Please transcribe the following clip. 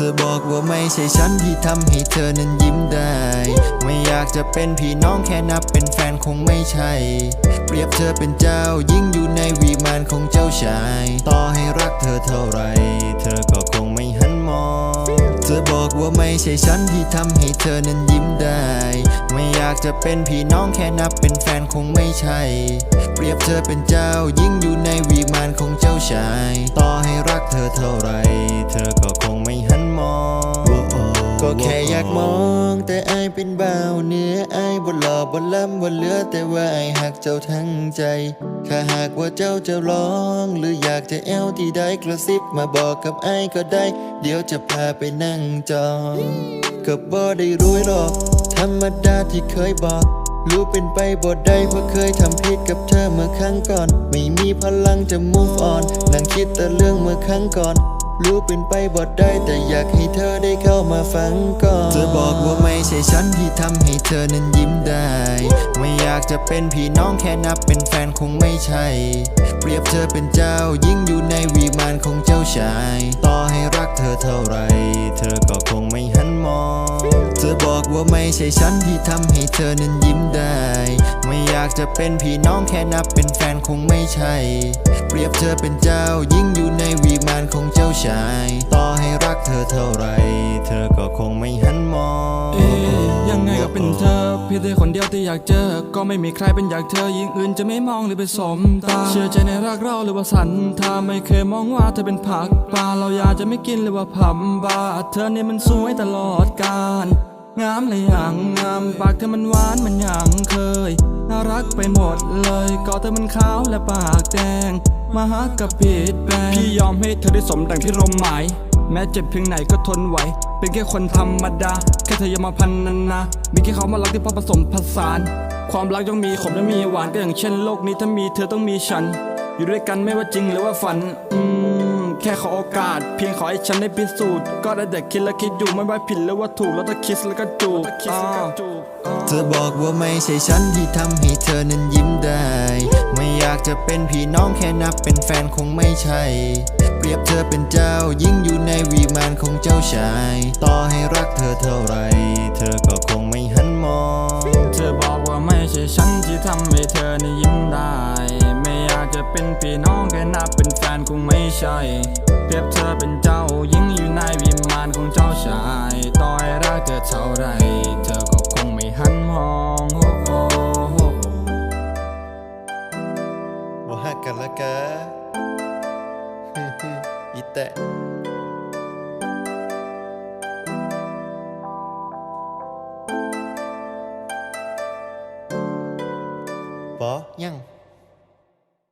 เธอบอกว่าไม่ใช่ฉันที่ทำให้เธอนั้นยิ้มได้ ไม่อยากจะเป็นพี่น้องแค่นับเป็นแฟนคงไม่ใช่ เปรียบเธอเป็นเจ้ายิ่งอยู่ในวีมานของเจ้าชาย ต่อให้รักเธอเท่าไร เธอก็คงไม่หันมอง เธอบอกว่าไม่ใช่ฉันที่ทำให้เธอนั้นยิ้มได้ ไม่อยากจะเป็นพี่น้องแค่นับเป็นแฟนคงไม่ใช่ เปรียบเธอเป็นเจ้ายิ่งอยู่ในวีมานของเจ้าชาย ต่อให้รักเธอเท่าไร เธอก็คงไม่หัน ก็แค่อยากมอง แต่อายเป็นบ่าวเนื้ออายบ่หล่อบ่ล้ำบ่เหลือแต่ว่าอายหักเจ้าทั้งใจ ถ้าหากว่าเจ้าจะร้อง หรืออยากจะแอวที่ใดกระซิบมาบอกกับอายก็ได้ เดี๋ยวจะพาไปนั่งจองก็บ่ได้รู้หรอก ธรรมดาที่เคยบอกรู้เป็นไปบ่ได้เพราะเคยทำผิดกับเธอเมื่อครั้งก่อน ไม่มีพลังจะ move on นั่งคิดแต่เรื่องเมื่อครั้งก่อน รู้เป็นไปบ่ได้แต่อยากให้เธอได้เข้ามาฟังก่อนเธอบอกว่าไม่ใช่ฉันที่ทำให้เธอนั้นยิ้มได้ ไม่อยากจะเป็นพี่น้องแค่นับเป็นแฟนคงไม่ใช่ เปรียบเธอเป็นเจ้ายิ่งอยู่ในวีมานของเจ้าชาย ต่อให้รักเธอเท่าไร เธอก็คงไม่หันมอง เธอบอกว่าไม่ใช่ฉันที่ทำให้เธอนั้นยิ้มได้ ไม่อยากจะเป็นพี่น้องแค่นับเป็นแฟนคงไม่ใช่ เปรียบเธอเป็นเจ้ายิ่งอยู่ในวีมาน ของเจ้าชาย ต่อให้รักเธอเท่าไร เธอก็คงไม่หันมองเอ๊ยังไงก็เป็นเธอ เพียงแต่คนเดียวที่อยากเจอ ก็ไม่มีใครเป็นอยากเธอยิ่งอื่นจะไม่มองหรือไปสมตา เชื่อใจในรักเราหรือว่าสันทาไม่เคยมองว่าเธอเป็นผักปลาเราอยากจะไม่กินหรือว่าผับบาเธอนี่มันสวยตลอดกาลงามเลยอย่างงามปากเธอมันหวานมันอย่างเคย น่ารักไปหมดเลยก็เธอมันขาวและปากแดง มาหากับเพจแปพี่ยอมให้เธอได้สมดังที่รมหมาย แม้เจ็บเพียงไหนก็ทนไหว เป็นแค่คนธรรมดา แค่เธออย่ามาพันนันนา มีแค่เขามารักที่พอผสมผสาน ความรักต้องมีขมและมีหวานก็อย่างเช่นโลกนี้ถ้ามีเธอต้องมีฉัน อยู่ด้วยกันไม่ว่าจริงหรือว่าฝันอืม แค่ขอโอกาส เพียงขอให้ฉันได้พิสูจน์ ก็ได้แต่คิดและคิดอยู่ไม่ว่าผิดหรือว่าถูกแล้วถ้าคิดแล้วก็จูบอ่าเธอบอกว่าไม่ใช่ฉันที่ทำให้เธอนั้นยิ้มได้ ไม่อยากจะเป็นพี่น้องแค่นับเป็นแฟนคงไม่ใช่ เปรียบเธอเป็นเจ้ายิ่งอยู่ในวีมานของเจ้าชาย ต่อให้รักเธอเท่าไร เธอก็คงไม่หันมอง เธอบอกว่าไม่ใช่ฉันที่ทำให้เธอนี่ยิ้มได้ไม่อยาก จะเป็นพี่น้องแค่นับเป็นแฟนคงไม่ใช่ เปรียบเธอเป็นเจ้ายิ่งอยู่ในวิมานของเจ้าชายต่อให้รักเธอเท่าไร เธอก็คงไม่หันมองโอ้โอ้โอ้ว่าหักกันละกะอีแตะปอยัง